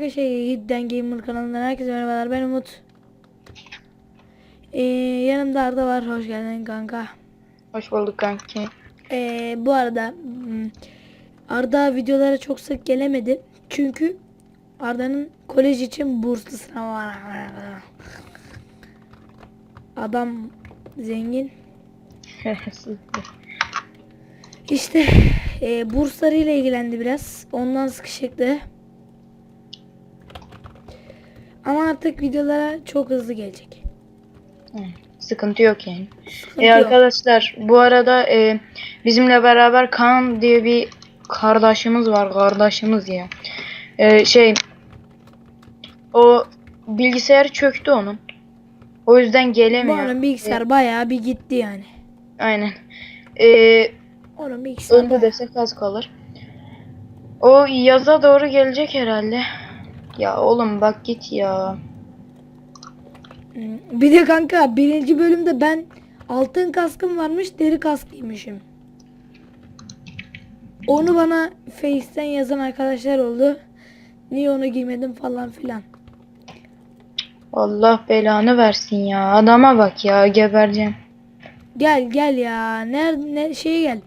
arkadaşlar Hidden Gamer kanalından herkese merhabalar ben Umut. Ee, yanımda Arda var hoş geldin kanka. Hoş bulduk kanki. Ee, bu arada hmm, Arda videolara çok sık gelemedi. Çünkü Arda'nın kolej için burslu sınavı var. Adam zengin. İşte e, burslarıyla ilgilendi biraz. Ondan sıkışıktı. Artık videolara çok hızlı gelecek. Sıkıntı yok yani. Sıkıntı E yok. arkadaşlar bu arada e, bizimle beraber Kaan diye bir kardeşimiz var. Kardeşimiz ya. E, şey o bilgisayar çöktü onun. O yüzden Bu gelemiyor. onun bilgisayar bayağı bir gitti yani. Aynen. E, Onun bilgisayar öldü desek az kalır. O yaza doğru gelecek herhalde. Ya oğlum bak git ya. Bir de kanka birinci bölümde ben altın kaskım varmış deri kask giymişim. Onu bana Face'ten yazan arkadaşlar oldu. Niye onu giymedim falan filan. Allah belanı versin ya. Adama bak ya gebereceğim. Gel gel ya. Nerede ne şeye gel.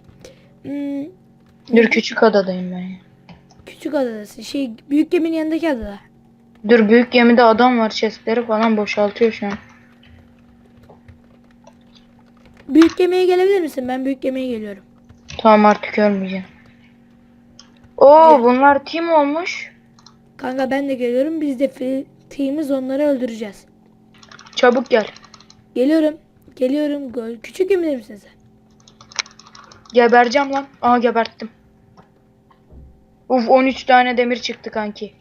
Hmm, Dur küçük adadayım ben. küçük adadasın. Şey büyük geminin yanındaki adada. Dur büyük gemide adam var chestleri falan boşaltıyor şu an. Büyük gemiye gelebilir misin? Ben büyük gemiye geliyorum. Tamam artık ölmeyeceğim. Oo bunlar team olmuş. Kanka ben de geliyorum. Biz de team'iz onları öldüreceğiz. Çabuk gel. Geliyorum. Geliyorum. Küçük gemide misin sen? Gebereceğim lan. Aa geberttim. Uf 13 tane demir çıktı kanki.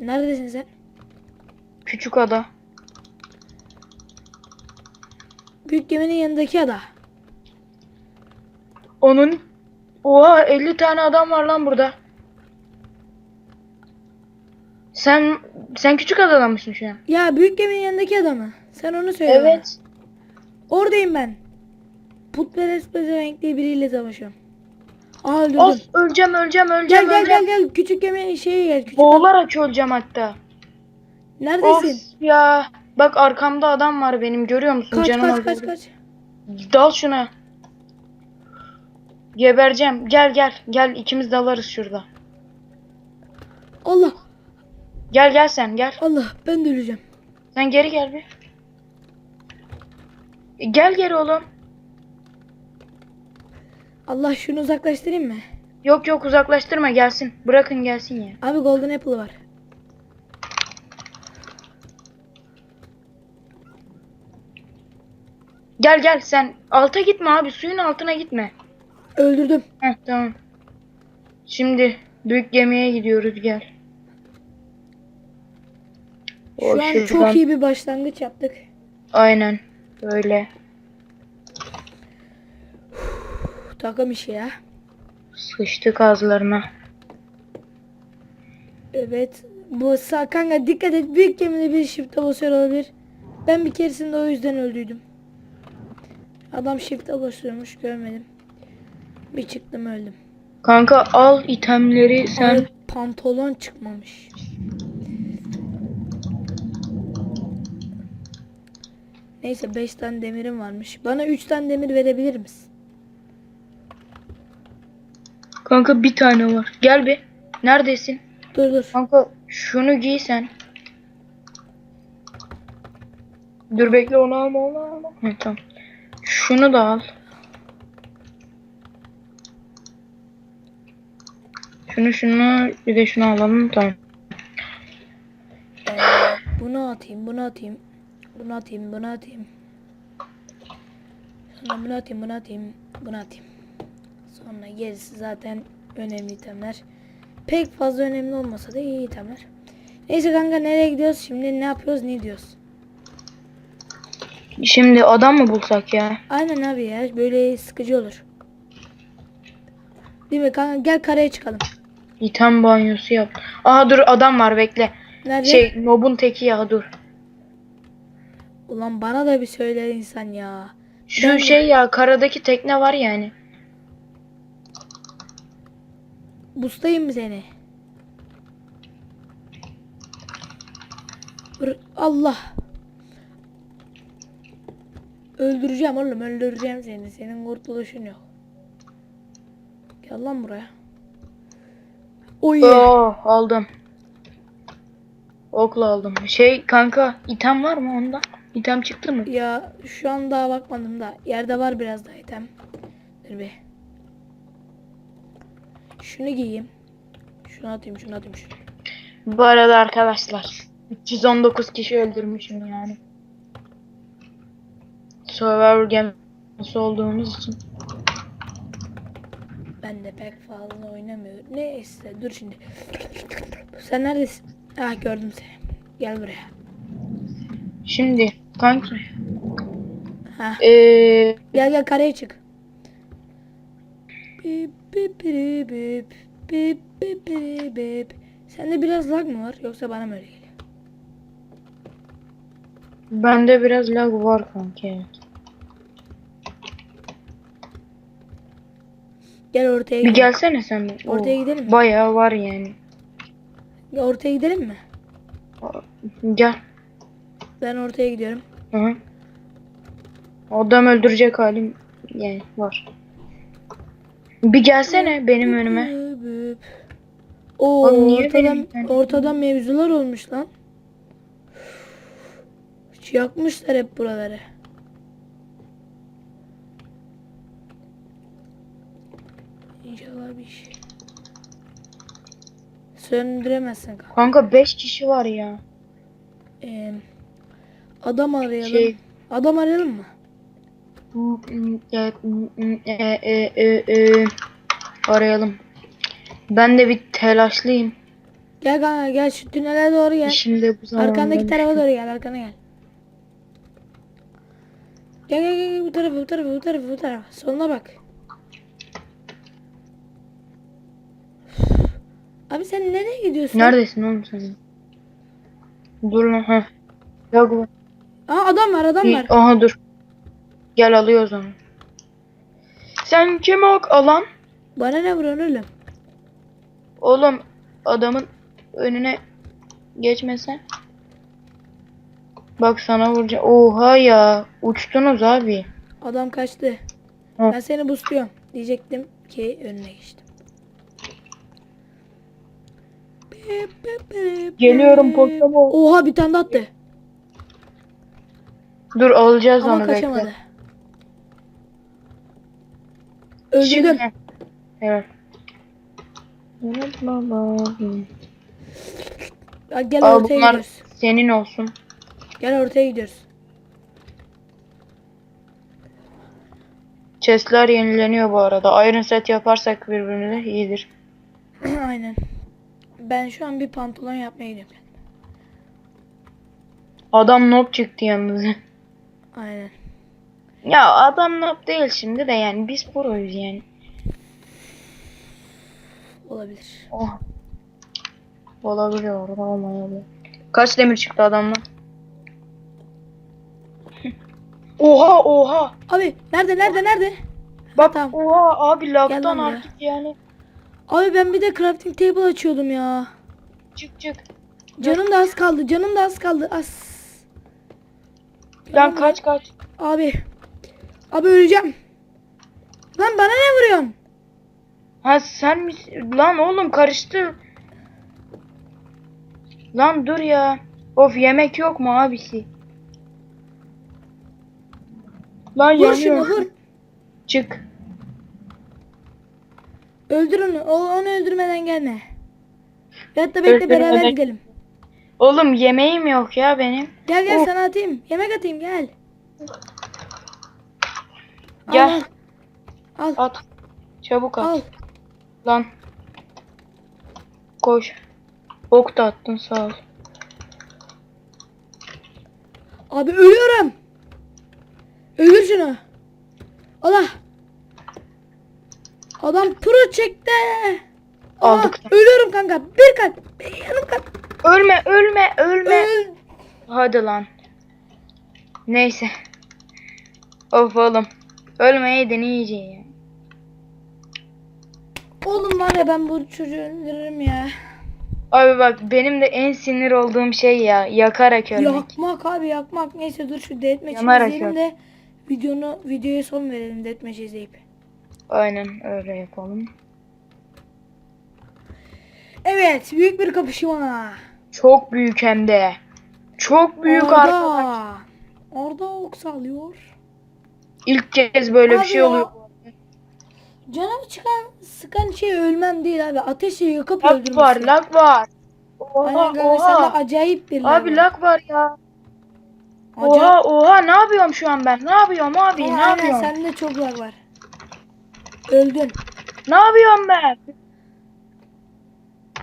Neredesin sen? Küçük ada. Büyük geminin yanındaki ada. Onun Oha 50 tane adam var lan burada. Sen sen küçük adada mısın şu an? Ya büyük geminin yanındaki ada mı? Sen onu söyle bana. Evet. Oradayım ben. Putperest pezevenk diye biriyle savaşıyorum. Aa öldürdüm. Of öleceğim öleceğim gel öleceğim gel öleceğim. gel gel. Küçük gemi şeye gel. Küçük Boğularak öleceğim hatta. Neredesin? Of ya. Bak arkamda adam var benim görüyor musun? kaç Canım kaç kaç oldu. kaç. Dal şuna. Gebereceğim. Gel gel. Gel ikimiz dalarız şurada. Allah Gel gel sen gel. Allah ben de öleceğim. Sen geri gel bir. Gel geri oğlum. Allah şunu uzaklaştırayım mı? Yok yok uzaklaştırma gelsin. Bırakın gelsin ya. Abi golden apple var. Gel gel sen alta gitme abi suyun altına gitme. Öldürdüm. Heh tamam. Şimdi büyük gemiye gidiyoruz gel. Şu O an şuradan- çok iyi bir başlangıç yaptık. Aynen böyle. Bu takım işi ya. Sıçtık ağızlarına. Evet. Bu sağ kanka dikkat et. Büyük gemide bir shift'e basıyor olabilir. Ben bir keresinde o yüzden öldüydüm. Adam shift'e basıyormuş görmedim. Bir çıktım öldüm. Kanka al itemleri sen. Abi pantolon çıkmamış. Neyse 5 tane demirim varmış. Bana 3 tane demir verebilir misin? Kanka bir tane var. Gel bir. Neredesin? Dur dur. Kanka şunu giy sen. Dur bekle onu alma onu alma. Hı, tamam. Şunu da al. Şunu şunu bir de şunu alalım tamam. Ee, bunu atayım, bunu atayım. Bunu atayım, bunu atayım. Sonra bunu atayım, bunu atayım, bunu atayım. Sonra gerisi zaten önemli itemler. Pek fazla önemli olmasa da iyi itemler. Neyse kanka nereye gidiyoruz şimdi ne yapıyoruz ne diyoruz? Şimdi adam mı bulsak ya? Aynen abi ya böyle sıkıcı olur. Değil mi kanka gel karaya çıkalım. İtem banyosu yap. Aha dur adam var bekle. Nerede? Şey nobun teki ya dur. Ulan bana da bir söyler insan ya. Şu Ben- şey ya karadaki tekne var yani. Bustayım seni? Allah. Öldüreceğim oğlum öldüreceğim seni. Senin kurtuluşun yok. Gel lan buraya. Oy. Oh aldım. Okla aldım. Şey kanka item var mı onda? İtem çıktı mı? Ya şu an daha bakmadım da. Yerde var biraz daha item. Dur bir. Şunu giyeyim. Şunu atayım şunu atayım şunu. Bu arada arkadaşlar 319 kişi öldürmüşüm yani. Survivor gemisi olduğumuz için. Ben de pek fazla oynamıyorum. Neyse dur şimdi. Sen neredesin? Ah gördüm seni. Gel buraya. Şimdi kanki Ha. eee Gel gel kareye çık. Bip bip bip bip bip bip bip bip. Sende biraz lag mı var yoksa bana mı öyle geliyor? bende biraz lag var kanki. evet. Gel ortaya Bir gidelim. gelsene sen. Ortaya Oo, gidelim mi? Bayağı var yani. Ya Ortaya gidelim mi? Gel. Ben ortaya gidiyorum. Hı hı. Adam öldürecek halim yani var. Bir gelsene benim önüme. Oo Oğlum niye ortadan, benim ortadan mevzular olmuş lan. Yakmışlar hep buraları. İnşallah bir şey. Söndüremezsin kanka. Kanka 5 kişi var ya. Ee, adam arayalım. Şey- Adam arayalım mı? E, e, e, arayalım. Ben de bir telaşlıyım. Gel kanka gel şu tünele doğru gel. Şimdi bu zamanda. Arkandaki tarafa doğru gel, arkana gel. Gel gel gel bu tarafa bu tarafa bu tarafa bu tarafa. Soluna bak. Abi sen nereye gidiyorsun? Neredesin oğlum sen? Dur lan ha. Aa adam var adam var. Aha dur. Gel alıyoruz onu. Sen kim ok alan? Bana ne vuruyorsun oğlum? Oğlum adamın önüne geçmesen. Bak sana vuracağım. Oha ya. Uçtunuz abi. Adam kaçtı. Hı. Ben seni busluyorum. Diyecektim ki önüne geçtim. Geliyorum. Pokemon. Oha bir tane de attı. Dur alacağız Ama onu kaçamadı. bekle. Öldürdüm. Şimdi- Evet. Ya gel Al ortaya bunlar gidiyoruz. senin olsun. Gel ortaya gidiyoruz. Chestler yenileniyor bu arada. Iron set yaparsak birbirine iyidir. Aynen. Ben şu an bir pantolon yapmaya gidiyorum. Adam noob çıktı yalnız. Aynen. Ya adam noob değil şimdi de yani biz proyuz yani. Olabilir. Oh. Olabilir orada olmayabilir. Kaç demir çıktı adamdan? oha oha. Abi nerede nerede nerede? Bak tamam. oha abi lag'dan artık yani. Abi ben bir de crafting table açıyordum ya. Çık çık. Canım da az kaldı. Canım da az kaldı. Az. Lan kaç kaç. Abi. Abi öleceğim. Lan bana ne vuruyorsun? Ha sen misin? Lan oğlum karıştı. Lan dur ya. Of yemek yok mu abisi? Lan Vur şunu yanıyor. vur. Çık. Öldür onu. O, onu öldürmeden gelme. Ya da bekle beraber gidelim. Oğlum yemeğim yok ya benim. Gel gel Of. sana atayım. Yemek atayım gel. Gel. Al. At. Çabuk at. Al. Lan. Koş. Ok da attın sağ ol. Abi ölüyorum. Öldür şunu. Allah. Adam pro çekti. Aa, Aldık. Ölüyorum kanka. Bir kalp. Bir yarım kalp. Ölme ölme ölme. Öl. Hadi lan. Neyse. Of oğlum. Ölmeyeydin iyice ya. Oğlum var ya ben bu çocuğu öldürürüm ya. Abi bak benim de en sinir olduğum şey ya yakarak ölmek. Yakmak abi yakmak. Neyse dur şu deathmatch'i izleyelim yak. de videonu videoya son verelim deathmatch izleyip. Aynen öyle yapalım. Evet büyük bir kapışma. Çok büyük hem de. Çok büyük arkadaş. Arda. Arda ok salıyor. İlk kez böyle bir Abi şey ya. oluyor. Canımı çıkan sıkan şey ölmem değil abi. Ateşle yakıp Lag öldürmesi. var, lag var. Oha, Aynen kanka sende oha. acayip bir Abi lag var ya. Acayip- Oha, oha ne yapıyorum şu an ben? Ne yapıyorum abi? Ama ne aynen yapıyorum? sende çok lag var. Öldün. Ne yapıyorum ben?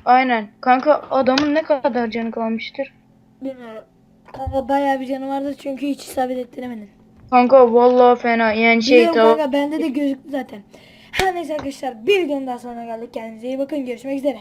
Aynen. Kanka adamın ne kadar canı kalmıştır? Bilmiyorum. Kanka bayağı bir canı vardı çünkü hiç isabet ettiremedin. Kanka vallahi fena. Yani şey Biliyorum tamam. kanka bende de gözüktü zaten. Her neyse arkadaşlar bir videonun daha sonuna geldik. Kendinize iyi bakın. Görüşmek üzere.